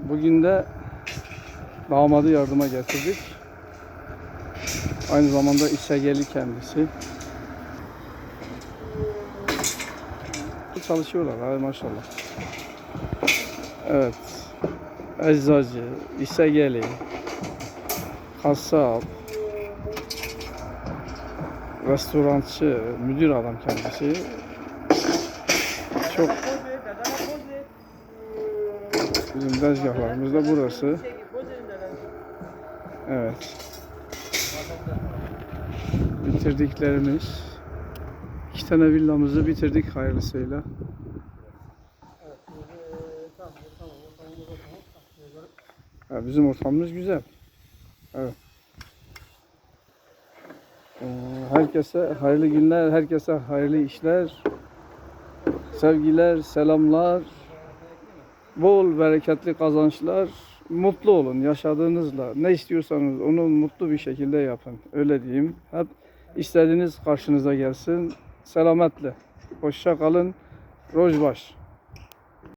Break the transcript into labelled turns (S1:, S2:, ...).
S1: Bugün de damadı yardıma getirdik. Aynı zamanda İSG'li kendisi. Çalışıyorlar abi maşallah. Evet. Eczacı, İSG'li, kasap, restorançı, müdür adam kendisi. Çok bizim tezgahlarımız da burası. Evet. Bitirdiklerimiz. İki tane villamızı bitirdik hayırlısıyla. Ya bizim ortamımız güzel. Evet. Ee, Herkese hayırlı günler, herkese hayırlı işler. Sevgiler, selamlar. Bol bereketli kazançlar. Mutlu olun yaşadığınızla. Ne istiyorsanız onu mutlu bir şekilde yapın. Öyle diyeyim. Hep istediğiniz karşınıza gelsin. Selametle. Hoşça kalın. Rojbaş.